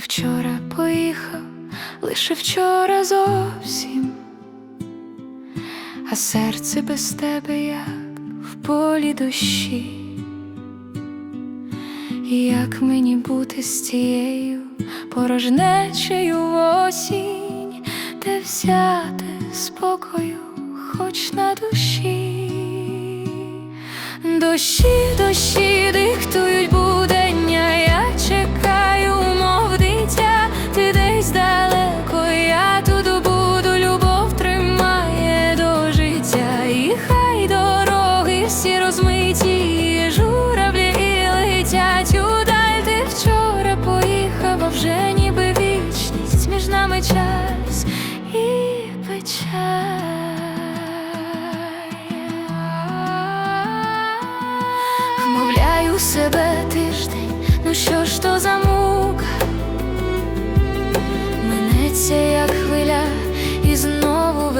вчора поїхав, лише вчора зовсім, а серце без тебе як в полі дощі. І Як мені бути з цією порожнечею осінь, де взяти спокою, хоч на душі, дощі, дощі далеко, я тут буду, любов тримає до життя, і хай дороги всі розмиті, і журавлі і летять удаль, ти вчора поїхав, а вже ніби вічність між нами час і печаль. Себе тиждень, ну що ж то за мука?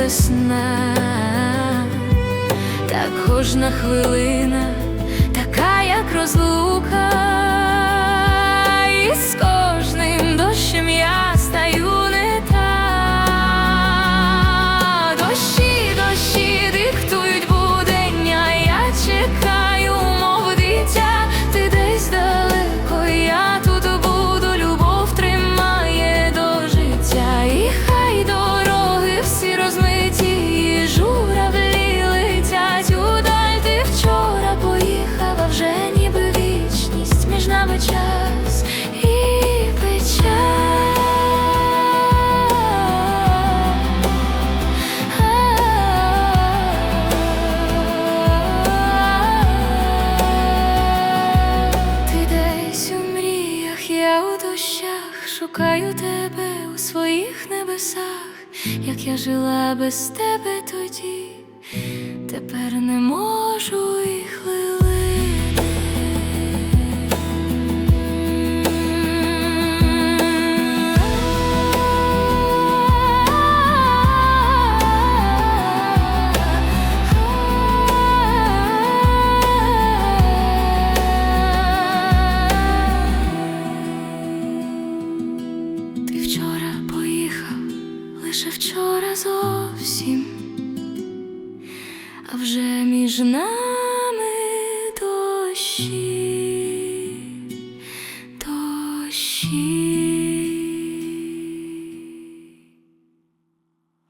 Весна, так кожна хвилина, така, як розлука, десь у мріях, я у дощах шукаю тебе у своїх небесах, як я жила без тебе тоді, тепер не можу наше вчора зовсім, а вже між нами дощі, дощі.